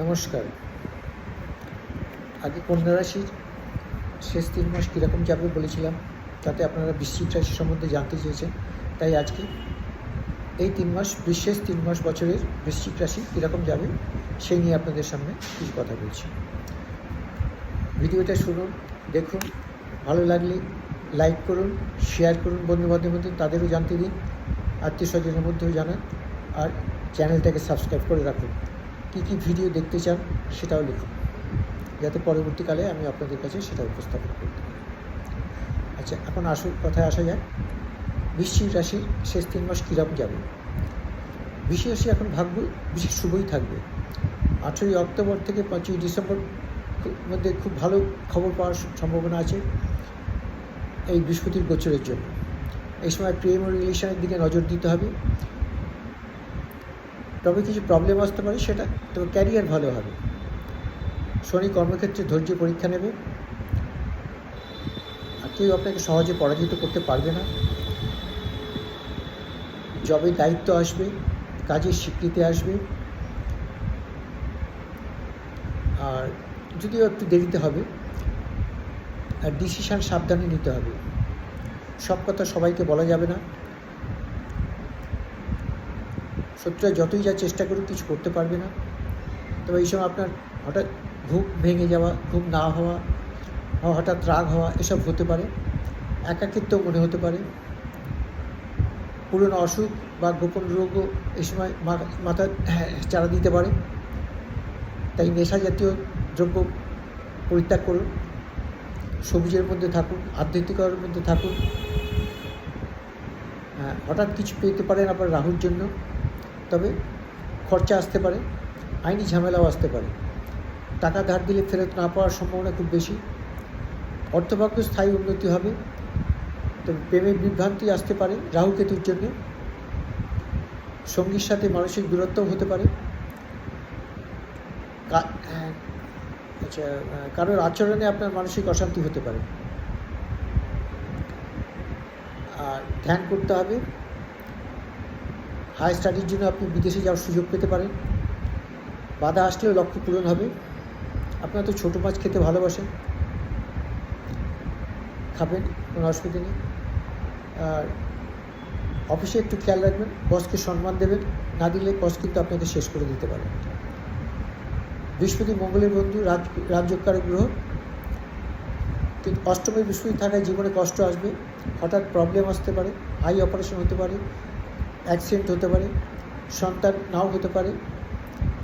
নমস্কার। আগে কন্যা রাশির শেষ তিন মাস কীরকম যাবে বলেছিলাম, তাতে আপনারা বৃশ্চিক রাশি সম্বন্ধে জানতে চেয়েছেন। তাই আজকে এই তিন মাস, বিশেষ তিন মাস বছরের বৃশ্চিক রাশি কীরকম যাবে, সেই নিয়ে আপনাদের সামনে কিছু কথা বলছি। ভিডিওটা শুনুন, দেখুন, ভালো লাগলে লাইক করুন, শেয়ার করুন বন্ধুবান্ধবের মধ্যে, তাদেরও জানতে দিন, আত্মীয় স্বজনের মধ্যেও জানান, আর চ্যানেলটাকে সাবস্ক্রাইব করে রাখুন। কী কী ভিডিও দেখতে চান সেটাও লিখুন। যাতে পরবর্তীকালে আমি আপনাদের কাছে সেটা উপস্থাপন করতে পারি। আচ্ছা এখন আসল কথায় আসা যাক। বৃশ্চিক রাশির শেষ তিন মাস কীরকম যাবে? বৃশ্চিক রাশি এখন ভাগ্য বেশি শুভই থাকবে। আঠেরোই অক্টোবর থেকে পাঁচই ডিসেম্বর মধ্যে খুব ভালো খবর পাওয়ার সম্ভাবনা আছে এই বৃহস্পতির গোচরের জন্য। এই সময় প্রেম ও রিলেশনের দিকে নজর দিতে হবে। তবে কিছু প্রবলেম আসতে পারে, সেটা তবে ক্যারিয়ার ভালো হবে। শনি কর্মক্ষেত্রে ধৈর্য পরীক্ষা নেবে। আর কেউ আপনাকে সহজে পরাজিত করতে পারবে না। জবে দায়িত্ব আসবে, কাজের স্বীকৃতি আসবে। আর যদিও একটু দেরিতে হবে, আর ডিসিশান সাবধানে নিতে হবে। সব কথা সবাইকে বলা যাবে না। শত্রুরা যতই যা চেষ্টা করুক কিছু করতে পারবে না। তবে এই সময় আপনার হঠাৎ ঘুম ভেঙে যাওয়া ঘুম না হওয়া হঠাৎ রাগ হওয়া এসব হতে পারে। একাকিত্ব মনে হতে পারে। পুরনো অসুখ বা গোপন রোগও এই সময় মাথা চারা দিতে পারে। তাই নেশা জাতীয় দ্রব্য পরিত্যাগ করুন। সবুজের মধ্যে থাকুন আধ্যাত্মিকতার মধ্যে থাকুন। হ্যাঁ, হঠাৎ কিছু পেতে পারেন আবার রাহুর জন্য। তবে খরচা আসতে পারে আইনি ঝামেলাও আসতে পারে। টাকা ধার দিলে ফেরত না পাওয়ার সম্ভাবনা খুব বেশি। অর্থভাগ্য স্থায়ী উন্নতি হবে তবে প্রেমের বিভ্রান্তি আসতে পারে রাহু কেতুর জন্য। সঙ্গীর সাথে মানসিক দূরত্বও হতে পারে। হ্যাঁ, আচ্ছা কারোর আচরণে আপনার মানসিক অশান্তি হতে পারে। আর ধ্যান করতে হবে হাই স্টাডির জন্য আপনি বিদেশে যাওয়ার সুযোগ পেতে পারেন। বাধা আসলেও লক্ষ্য পূরণ হবে। আপনারা তো ছোটো মাছ খেতে ভালোবাসেন। খাবেন, কোনো অসুবিধা নেই। আর অফিসে একটু খেয়াল রাখবেন, বসকে সম্মান দেবেন। না দিলে বস কিন্তু আপনাকে শেষ করে দিতে পারে। বৃহস্পতি মঙ্গলের বন্ধু, রাজ, রাজযোগকারী গ্রহ। কিন্তু অষ্টমী বৃহস্পতি থাকায় জীবনে কষ্ট আসবে। হঠাৎ প্রবলেম আসতে পারে আই অপারেশন হতে পারে। অ্যাক্সিডেন্ট হতে পারে সন্তান নাও হতে পারে